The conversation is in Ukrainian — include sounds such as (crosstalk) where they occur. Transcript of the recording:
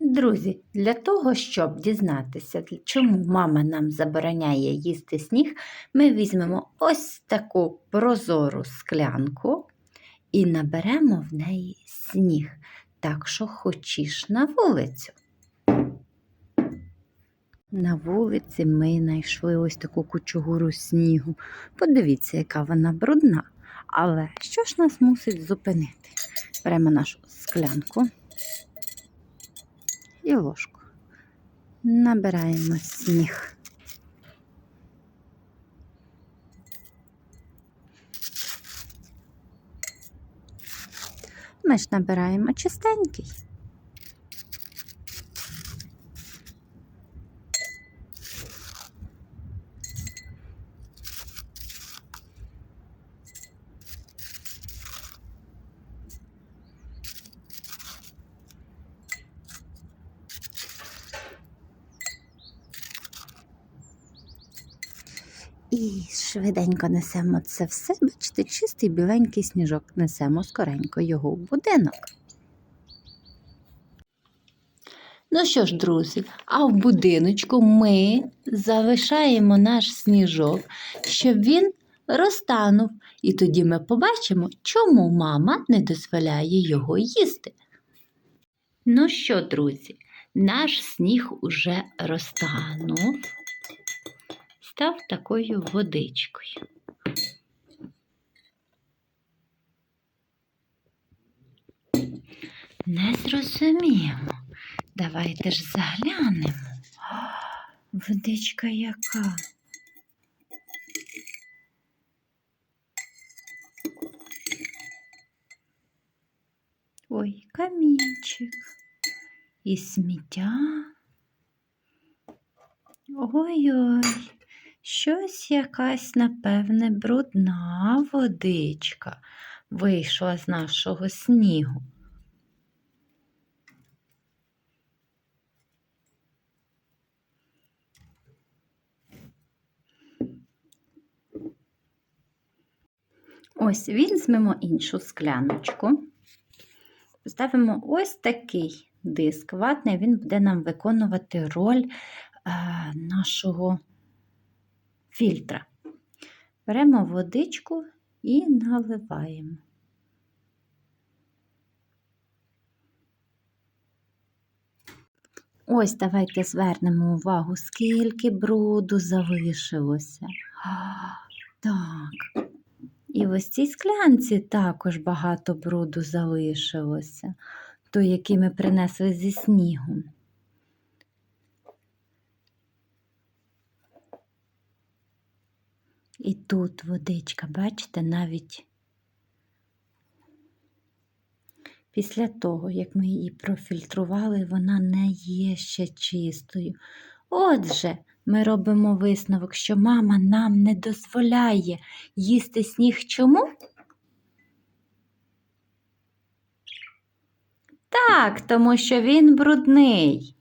Друзі, для того, щоб дізнатися, чому мама нам забороняє їсти сніг, ми візьмемо ось таку прозору склянку і наберемо в неї сніг. Так що хочеш на вулицю. На вулиці ми знайшли ось таку кучугуру снігу. Подивіться, яка вона брудна. Але що ж нас мусить зупинити? Беремо нашу склянку і ложку. Набираємо сніг. Ми ж набираємо чистенький. І швиденько несемо це все. Бачите, чистий біленький сніжок. Несемо скоренько його в будинок. Ну що ж, друзі, а в будиночку ми залишаємо наш сніжок, щоб він розтанув. І тоді ми побачимо, чому мама не дозволяє його їсти. Ну що, друзі, наш сніг уже розтанув став такою водичкою. Не зрозуміємо. Давайте ж заглянемо. (gasps) Водичка яка. Ой, камінчик і сміття. Ой-ой. Щось якась, напевне, брудна водичка вийшла з нашого снігу. Ось візьмемо іншу скляночку. Поставимо ось такий диск ватний, він буде нам виконувати роль е, нашого фільтра. Беремо водичку і наливаємо. Ось давайте звернемо увагу, скільки бруду залишилося. А, Так. І в ось цій склянці також багато бруду залишилося, той, який ми принесли зі снігу. І тут водичка, бачите, навіть після того, як ми її профільтрували, вона не є ще чистою. Отже, ми робимо висновок, що мама нам не дозволяє їсти сніг чому? Так, тому що він брудний.